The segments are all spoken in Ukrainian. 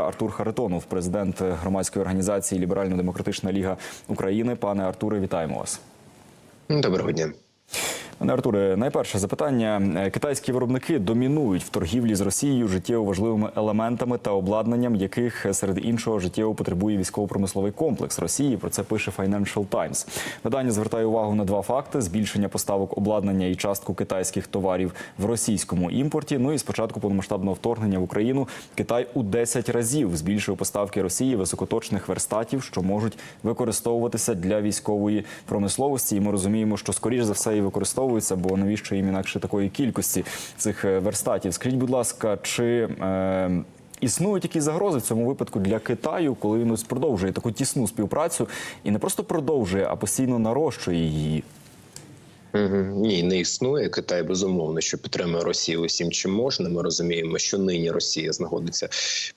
Артур Харитонов, президент громадської організації Ліберально-Демократична Ліга України. Пане Артуре, вітаємо вас. Доброго дня. Артуре, найперше запитання: китайські виробники домінують в торгівлі з Росією життєво важливими елементами та обладнанням, яких серед іншого життєво потребує військово-промисловий комплекс Росії. Про це пише Financial Times. Видання звертає увагу на два факти: збільшення поставок обладнання і частку китайських товарів в російському імпорті. Ну і з початку повномасштабного вторгнення в Україну Китай у 10 разів збільшив поставки Росії високоточних верстатів, що можуть використовуватися для військової промисловості. І ми розуміємо, що скоріш за все і використовуються, бо навіщо їм інакше такої кількості цих е, верстатів? Скажіть, будь ласка, чи е, існують якісь загрози в цьому випадку для Китаю, коли він ось продовжує таку тісну співпрацю і не просто продовжує, а постійно нарощує її? Ні, не існує. Китай безумовно, що підтримує Росію усім, чим можна. Ми розуміємо, що нині Росія знаходиться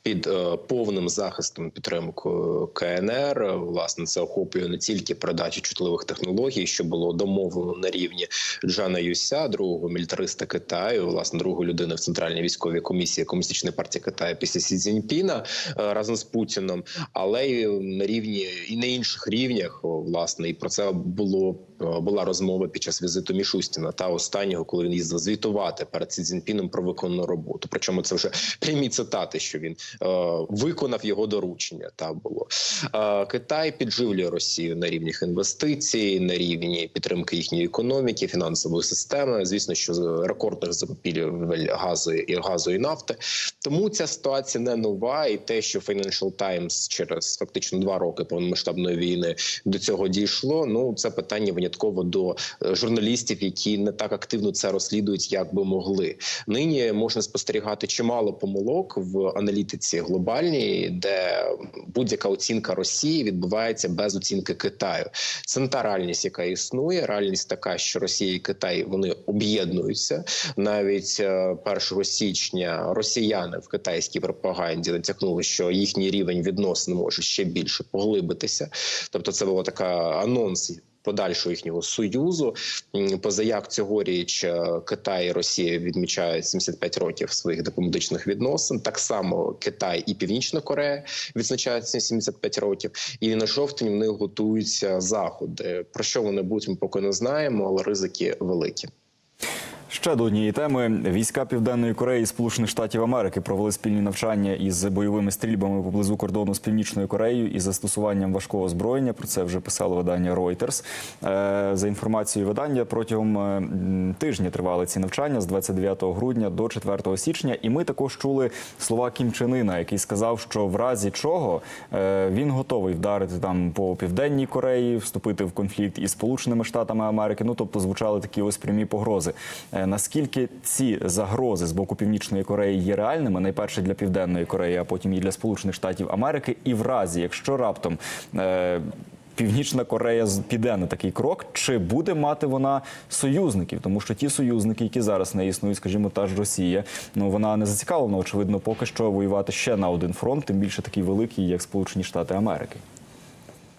під е, повним захистом підтримкою КНР. Власне, це охоплює не тільки передачу чутливих технологій, що було домовлено на рівні Джана Юся, другого мілітариста Китаю, власне, другої людини в центральній військовій комісії Комуністичної партії Китаю після Сі Цзіньпіна е, разом з Путіном, але й на рівні і на інших рівнях, власне, і про це було була розмова під час візиту Мішустіна та останнього, коли він їздив звітувати перед Сі Цзіньпіном про виконану роботу. Причому це вже прямі цитати, що він е, виконав його доручення. Та було е, Китай підживлює Росію на рівнях інвестицій, на рівні підтримки їхньої економіки, фінансової системи. Звісно, що рекордних закупівель газу і газу і нафти. Тому ця ситуація не нова, і те, що Financial Times через фактично два роки повномасштабної війни до цього дійшло. Ну це питання винятково до е, журналістів, які не так активно це розслідують, як би могли. Нині можна спостерігати чимало помилок в аналітиці глобальній, де будь-яка оцінка Росії відбувається без оцінки Китаю. Це не та реальність, яка існує. Реальність така, що Росія і Китай вони об'єднуються навіть е, 1 січня. Росіяни в китайській пропаганді натякнули, що їхній рівень відносин може ще більше поглибитися. Тобто, це була така анонс. Подальшого їхнього союзу позаяк цьогоріч е, Китай і Росія відмічають 75 років своїх дипломатичних відносин. Так само Китай і Північна Корея відзначають ці 75 років. І на жовтень в них готуються заходи. Про що вони будуть, ми поки не знаємо, але ризики великі. Ще до однієї теми війська Південної Кореї і Сполучених Штатів Америки провели спільні навчання із бойовими стрільбами поблизу кордону з Північною Кореєю із застосуванням важкого озброєння. Про це вже писало видання Reuters. Е, За інформацією видання протягом е, тижня тривали ці навчання з 29 грудня до 4 січня. І ми також чули слова Кім Чен Іна, який сказав, що в разі чого е, він готовий вдарити там по південній Кореї, вступити в конфлікт із Сполученими Штатами Америки. Ну тобто звучали такі ось прямі погрози. Наскільки ці загрози з боку Північної Кореї є реальними, найперше для Південної Кореї, а потім і для Сполучених Штатів Америки, і в разі, якщо раптом е, Північна Корея піде на такий крок, чи буде мати вона союзників? Тому що ті союзники, які зараз не існують, скажімо, та ж Росія, ну вона не зацікавлена, очевидно, поки що воювати ще на один фронт, тим більше такий великий, як Сполучені Штати Америки.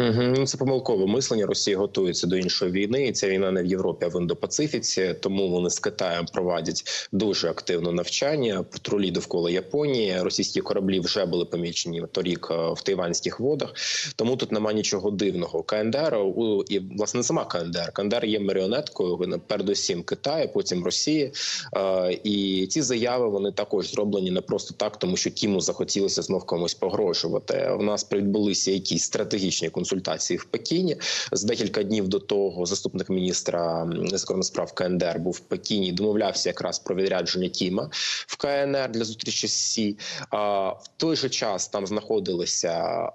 Угу. Це помилкове мислення. Росія готується до іншої війни. і Ця війна не в Європі, а в Індопацифіці. Тому вони з Китаєм проводять дуже активно навчання. Патрулі довкола Японії. Російські кораблі вже були помічені торік е, в тайванських водах. Тому тут немає нічого дивного. КНДР у і власне сама КНДР. КНДР є маріонеткою передусім Китаю, потім Росії. Е, І ці заяви вони також зроблені не просто так, тому що Кіму захотілося знов комусь погрожувати. У нас відбулися якісь стратегічні консультації в Пекіні. За декілька днів до того заступник міністра закордонних справ КНДР був в Пекіні. Домовлявся якраз про відрядження Кіма в КНР для зустрічі з Сі. А в той же час там знаходилися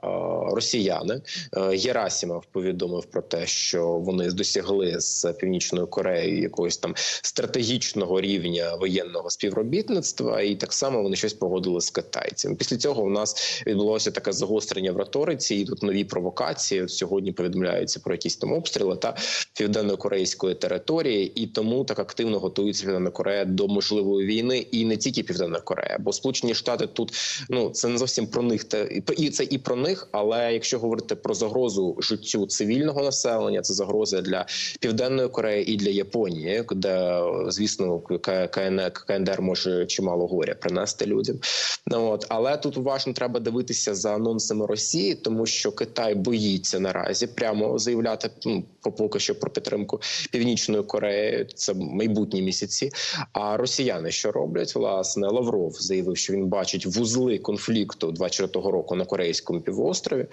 росіяни. Е, Герасімов повідомив про те, що вони досягли з північною Кореєю якогось там стратегічного рівня воєнного співробітництва, і так само вони щось погодили з китайцями. Після цього у нас відбулося таке загострення в риториці, і тут нові провокації. Провокації. Сьогодні повідомляються про якісь там обстріли та південно-корейської території, і тому так активно готується Південна Корея до можливої війни, і не тільки Південна Корея, бо Сполучені Штати тут ну це не зовсім про них та і це і про них. Але якщо говорити про загрозу життю цивільного населення, це загроза для Південної Кореї і для Японії, де звісно КНДР може чимало горя принести людям. Ну от але тут уважно треба дивитися за анонсами Росії, тому що Китай боїться наразі прямо заявляти ну, по- поки що про підтримку Північної Кореї. Це майбутні місяці. А росіяни що роблять? Власне, Лавров заявив, що він бачить вузли конфлікту 24-го року на корейському півострові.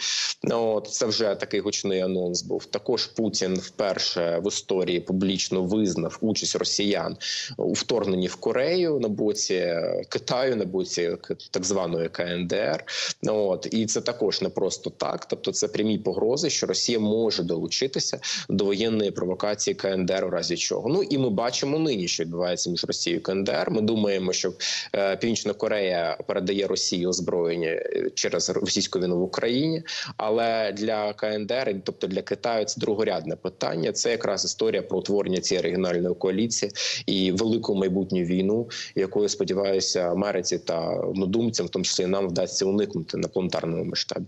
Ну, От це вже такий гучний анонс був. Також Путін вперше в історії публічно визнав участь росіян у вторгненні в Корею на боці Китаю, на боці так званої КНДР. Ну, От і це також не просто так. Тобто, це прямі погрози, що Росія може долучитися до воєнної провокації КНДР у разі чого. Ну і ми бачимо нині, що відбувається між Росією і КНДР. Ми думаємо, що е, Північна Корея передає Росії озброєння е, через російську війну в Україні. Але для КНДР, тобто для Китаю, це другорядне питання. Це якраз історія про утворення цієї регіональної коаліції і велику майбутню війну, якою сподіваюся Америці та однодумцям, в тому числі нам вдасться уникнути на планетарному масштабі.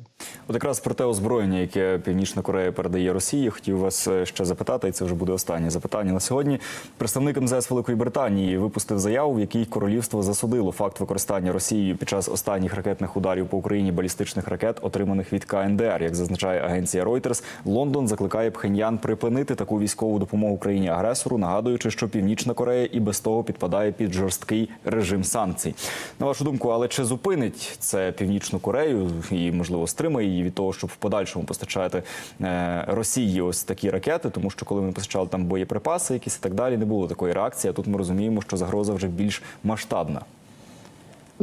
От якраз про те озброєння, яке Північна Корея передає Росії, хотів вас е, ще запитати, і це вже буде останнє запитання на сьогодні. Представник МЗС Великої Британії випустив заяву, в якій королівство засудило факт використання Росією під час останніх ракетних ударів по Україні балістичних ракет, отриманих від КНДР. Як зазначає агенція Reuters, Лондон закликає Пхеньян припинити таку військову допомогу країні агресору, нагадуючи, що Північна Корея і без того підпадає під жорсткий режим санкцій. На вашу думку, але чи зупинить це Північну Корею і можливо стримає її від того, щоб в подальшому постачати е, Росії ось такі ракети? Тому що коли вони постачали там боєприпаси, якісь і так далі, не було такої реакції. А тут ми розуміємо, що загроза вже більш масштабна.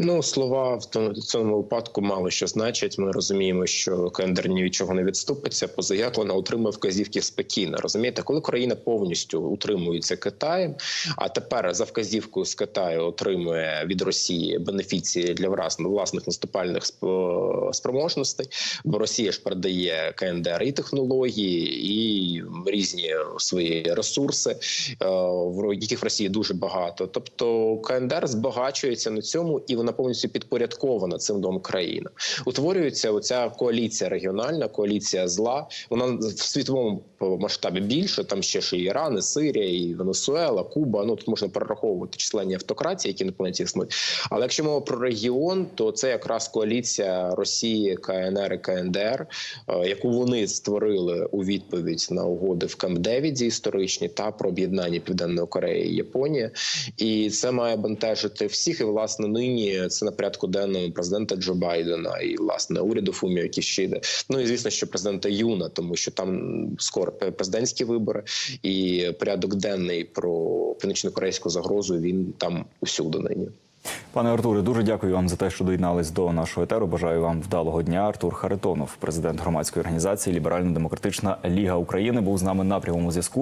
Ну, слова в цьому випадку мало що значать. Ми розуміємо, що КНДР ні від чого не відступиться. Поза як отримує вказівки з Пекіна. Розумієте, коли країна повністю утримується Китаєм, а тепер за вказівкою з Китаю отримує від Росії бенефіції для власних наступальних сп- спроможностей, бо Росія ж передає КНДР і технології, і різні свої ресурси, е, в яких в Росії дуже багато. Тобто КНДР збагачується на цьому, і вона повністю підпорядкована цим двом країнам. Утворюється оця коаліція регіональна, коаліція зла. Вона в світовому масштабі більше. Там ще ж і Іран, і Сирія, і Венесуела, Куба. Ну тут можна перераховувати численні автократії, які на планеті існують. Але якщо мова про регіон, то це якраз коаліція Росії, КНР і КНДР, е, яку вони створили у відповідь на угоди в Камп Девіді історичні та про об'єднання Південної Кореї і Японії. І це має бентежити всіх. І власне нині це на порядку денному президента Джо Байдена і власне уряду Фуміо Кішіде. Ну і звісно, що президента Юна, тому що там скоро президентські вибори, і порядок денний про північно-корейську загрозу він там усюди нині. Пане Артуре, дуже дякую вам за те, що доєднались до нашого етеру. Бажаю вам вдалого дня. Артур Харитонов, президент громадської організації Ліберально-демократична Ліга України, був з нами на прямому зв'язку.